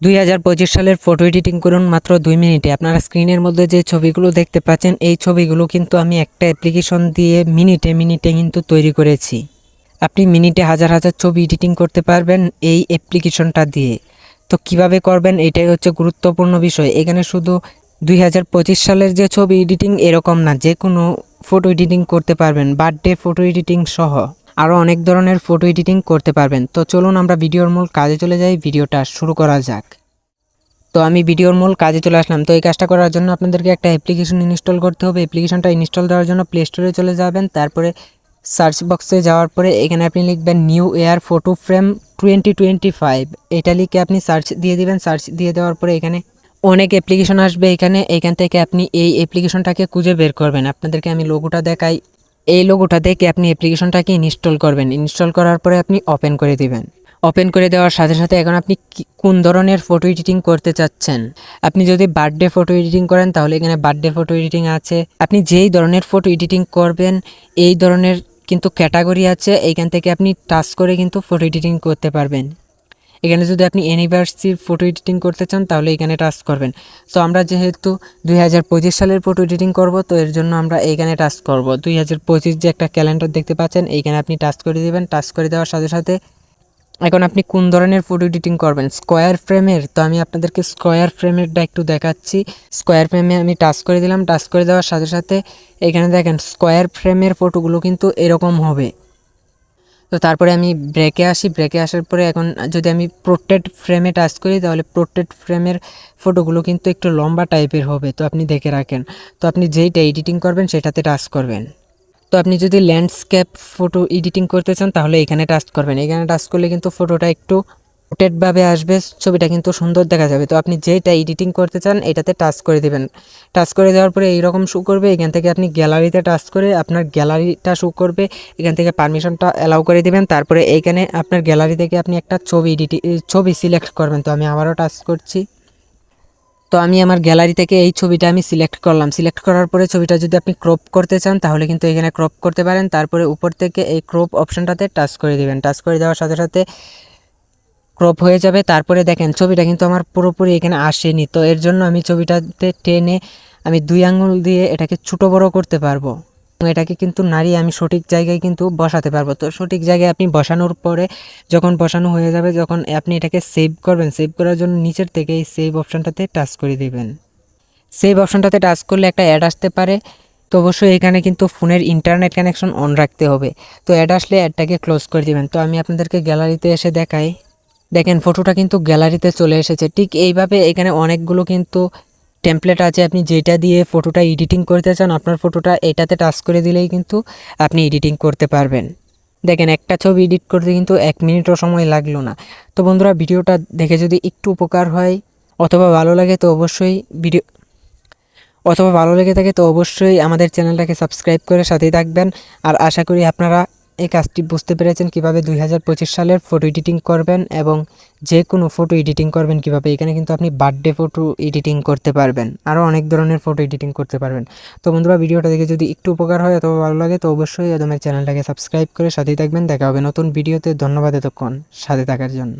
দুই হাজার পঁচিশ সালের ফটো এডিটিং করুন মাত্র দুই মিনিটে। আপনারা স্ক্রিনের মধ্যে যে ছবিগুলো দেখতে পাচ্ছেন, এই ছবিগুলো কিন্তু আমি একটা অ্যাপ্লিকেশন দিয়ে মিনিটে মিনিটে কিন্তু তৈরি করেছি। আপনি মিনিটে হাজার হাজার ছবি এডিটিং করতে পারবেন এই অ্যাপ্লিকেশনটা দিয়ে। তো কীভাবে করবেন, এটাই হচ্ছে গুরুত্বপূর্ণ বিষয়। এখানে শুধু দুই হাজার পঁচিশ সালের যে ছবি এডিটিং এরকম না, যে কোনো ফটো এডিটিং করতে পারবেন বার্থডে ফটো এডিটিং সহ। আরও অনেক ধরনের ফটো এডিটিং করতে পারবেন। তো চলুন আমরা ভিডিওর মূল কাজে চলে যাই, ভিডিওটা শুরু করা যাক। তো আমি ভিডিওর মূল কাজে চলে আসলাম। তো এই কাজটা করার জন্য আপনাদেরকে একটা অ্যাপ্লিকেশন ইনস্টল করতে হবে। অ্যাপ্লিকেশনটা ইনস্টল দেওয়ার জন্য প্লে স্টোরে চলে যাবেন। তারপরে সার্চ বক্সে যাওয়ার পরে এখানে আপনি লিখবেন new year photo frame twenty twenty five এটা লিখে আপনি সার্চ দিয়ে দিবেন। সার্চ দিয়ে দেওয়ার পরে এখানে অনেক অ্যাপ্লিকেশন আসবে এখানে। এখান থেকে আপনি এই অ্যাপ্লিকেশনটাকে খুঁজে বের করবেন। আপনাদেরকে আমি লোগোটা দেখাই। এই লোগোটা দেখে আপনি অ্যাপ্লিকেশনটাকে ইনস্টল করবেন। ইনস্টল করার পরে আপনি ওপেন করে দিবেন। ওপেন করে দেওয়ার সাথে সাথে এখন আপনি কোন ধরনের ফটো এডিটিং করতে চাচ্ছেন? আপনি যদি বার্থডে ফটো এডিটিং করেন, তাহলে এখানে বার্থডে ফটো এডিটিং আছে। আপনি যেই ধরনের ফটো এডিটিং করবেন, এই ধরনের কিন্তু ক্যাটাগরি আছে। এইখান থেকে আপনি টাচ করে কিন্তু ফটো এডিটিং করতে পারবেন। এখানে যদি আপনি অ্যানিভার্সারির ফটো এডিটিং করতে চান, তাহলে এখানে টাচ করবেন। তো আমরা যেহেতু দুই হাজার পঁচিশ সালের ফটো এডিটিং করব, তো এর জন্য আমরা এইখানে টাচ করব। দুই হাজার পঁচিশ যে একটা ক্যালেন্ডার দেখতে পাচ্ছেন, এইখানে আপনি টাচ করে দেবেন। টাচ করে দেওয়ার সাথে সাথে এখন আপনি কোন ধরনের ফটো এডিটিং করবেন? স্কোয়ার ফ্রেমের তো আমি আপনাদেরকে স্কোয়ার ফ্রেমেরটা একটু দেখাচ্ছি। স্কোয়ার ফ্রেমে আমি টাচ করে দিলাম। টাচ করে দেওয়ার সাথে সাথে এখানে দেখেন স্কোয়ার ফ্রেমের ফটোগুলো কিন্তু এরকম হবে। তো তারপরে আমি ব্রেকে আসি ব্রেকে আসার পরে এখন যদি আমি প্রোট্রেট ফ্রেমে টাচ করি, তাহলে প্রোট্রেট ফ্রেমের ফটোগুলো কিন্তু একটু লম্বা টাইপের হবে, তো আপনি দেখে রাখেন। তো আপনি যেইটা এডিটিং করবেন, সেটাতে টাচ করবেন। তো আপনি যদি ল্যান্ডস্কেপ ফটো এডিটিং করতে চান, তাহলে এখানে টাচ করবেন। এখানে টাচ করলে কিন্তু ফটোটা একটু রোটেটভাবে আসবে, ছবিটা কিন্তু সুন্দর দেখা যাবে। তো আপনি যেটা এডিটিং করতে চান, এটাতে টাচ করে দেবেন। টাচ করে দেওয়ার পরে এইরকম শু করবে, এখান থেকে আপনি গ্যালারিতে টাচ করে আপনার গ্যালারিটা শু করবে, এখান থেকে পারমিশনটা অ্যালাউ করে দিবেন। তারপরে এইখানে আপনার গ্যালারি থেকে আপনি একটা ছবি এডিটি ছবি সিলেক্ট করবেন। তো আমি আবারও টাচ করছি। তো আমি আমার গ্যালারি থেকে এই ছবিটা আমি সিলেক্ট করলাম। সিলেক্ট করার পরে ছবিটা যদি আপনি ক্রপ করতে চান, তাহলে কিন্তু এখানে ক্রপ করতে পারেন। তারপরে উপর থেকে এই ক্রপ অপশানটাতে টাচ করে দিবেন। টাচ করে দেওয়ার সাথে সাথে ক্রপ হয়ে যাবে। তারপরে দেখেন, ছবিটা কিন্তু আমার পুরোপুরি এখানে আসেনি। তো এর জন্য আমি ছবিটাতে টেনে আমি দুই আঙুল দিয়ে এটাকে ছোটো বড় করতে পারব। এটাকে কিন্তু নাড়িয়ে আমি সঠিক জায়গায় কিন্তু বসাতে পারব। তো সঠিক জায়গায় আপনি বসানোর পরে যখন বসানো হয়ে যাবে, যখন আপনি এটাকে সেভ করবেন সেভ করার জন্য নিচের থেকে এই সেভ অপশানটাতে টাচ করে দিবেন। সেভ অপশানটাতে টাচ করলে একটা অ্যাড আসতে পারে। তো অবশ্যই এখানে কিন্তু ফোনের ইন্টারনেট কানেকশন অন রাখতে হবে। তো অ্যাড আসলে অ্যাডটাকে ক্লোজ করে দিবেন। তো আমি আপনাদেরকে গ্যালারিতে এসে দেখাই। দেখেন ফটোটা কিন্তু গ্যালারিতে চলে এসেছে। ঠিক এইভাবে এখানে অনেকগুলো কিন্তু টেমপ্লেট আছে। আপনি যেটা দিয়ে ফটোটা এডিটিং করতে চান, আপনার ফটোটা এটাতে টাচ করে দিলেই কিন্তু আপনি এডিটিং করতে পারবেন। দেখেন, একটা ছবি এডিট করতে কিন্তু এক মিনিটও সময় লাগল না। তো বন্ধুরা, ভিডিওটা দেখে যদি একটু উপকার হয় অথবা ভালো লাগে, তো অবশ্যই ভিডিও অথবা ভালো লেগে থাকে, তো অবশ্যই আমাদের চ্যানেলটাকে সাবস্ক্রাইব করে সাথেই থাকবেন। আর আশা করি আপনারা এই কাজটি বুঝতে পেরেছেন কীভাবে দুই হাজার পঁচিশ সালের ফটো এডিটিং করবেন এবং যে কোনো ফটো এডিটিং করবেন কীভাবে, এখানে কিন্তু আপনি বার্থডে ফটো এডিটিং করতে পারবেন, আরও অনেক ধরনের ফটো এডিটিং করতে পারবেন। তো বন্ধুরা, ভিডিওটা দেখে যদি একটু উপকার হয়, অথবা ভালো লাগে, তো অবশ্যই আমাদের চ্যানেলটাকে সাবস্ক্রাইব করে সাথেই থাকবেন। দেখা হবে নতুন ভিডিওতে ধন্যবাদ এতক্ষণ সাথে থাকার জন্য।